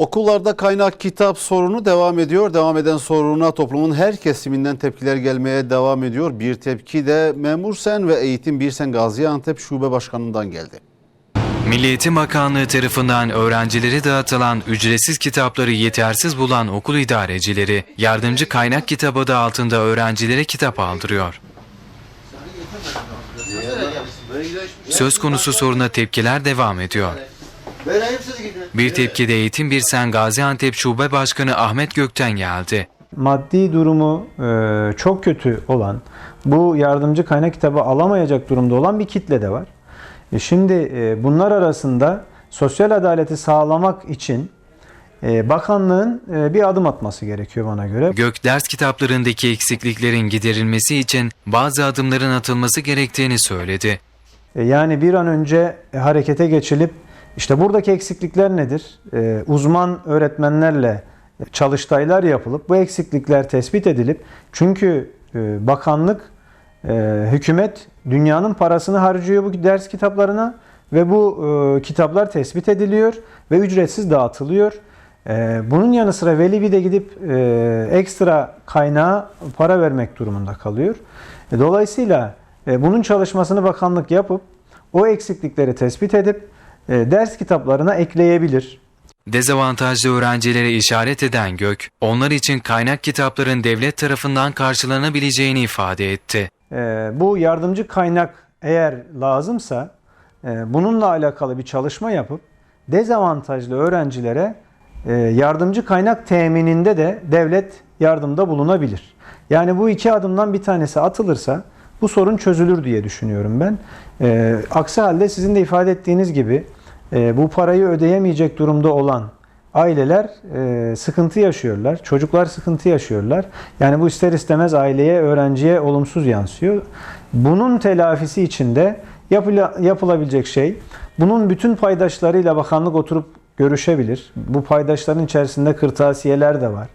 Okullarda kaynak kitap sorunu devam ediyor. Devam eden soruna toplumun her kesiminden tepkiler gelmeye devam ediyor. Bir tepki de Memur Sen ve Eğitim Birsen Gaziantep Şube Başkanı'ndan geldi. Milli Eğitim Bakanlığı tarafından öğrencilere dağıtılan ücretsiz kitapları yetersiz bulan okul idarecileri, yardımcı kaynak kitabı adı altında öğrencilere kitap aldırıyor. Söz konusu soruna tepkiler devam ediyor. Bir tepki de Eğitim Birsen Gaziantep Şube Başkanı Ahmet Gökten geldi. maddi durumu e, çok kötü olan, bu yardımcı kaynak kitabı alamayacak durumda olan bir kitle de var. E, şimdi e, bunlar arasında sosyal adaleti sağlamak için bakanlığın bir adım atması gerekiyor bana göre. Gök ders kitaplarındaki eksikliklerin giderilmesi için bazı adımların atılması gerektiğini söyledi. Yani bir an önce harekete geçilip işte buradaki eksiklikler nedir? E, Uzman öğretmenlerle çalıştaylar yapılıp bu eksiklikler tespit edilip çünkü e, bakanlık, e, hükümet dünyanın parasını harcıyor bu ders kitaplarına ve bu e, kitaplar tespit ediliyor ve ücretsiz dağıtılıyor. Bunun yanı sıra veli bir de gidip ekstra kaynağa para vermek durumunda kalıyor. Dolayısıyla bunun çalışmasını bakanlık yapıp o eksiklikleri tespit edip ders kitaplarına ekleyebilir. Dezavantajlı öğrencilere işaret eden Gök, onlar için kaynak kitapların devlet tarafından karşılanabileceğini ifade etti. E, Bu yardımcı kaynak eğer lazımsa e, bununla alakalı bir çalışma yapıp dezavantajlı öğrencilere e, yardımcı kaynak temininde de devlet yardımda bulunabilir. Yani bu iki adımdan bir tanesi atılırsa bu sorun çözülür diye düşünüyorum ben. E, aksi halde sizin de ifade ettiğiniz gibi e, bu parayı ödeyemeyecek durumda olan aileler e, sıkıntı yaşıyorlar. Çocuklar sıkıntı yaşıyorlar. Yani bu ister istemez aileye, öğrenciye olumsuz yansıyor. Bunun telafisi için de yapıla- yapılabilecek şey bunun bütün paydaşlarıyla bakanlık oturup görüşebilir. Bu paydaşların içerisinde kırtasiyeler de var.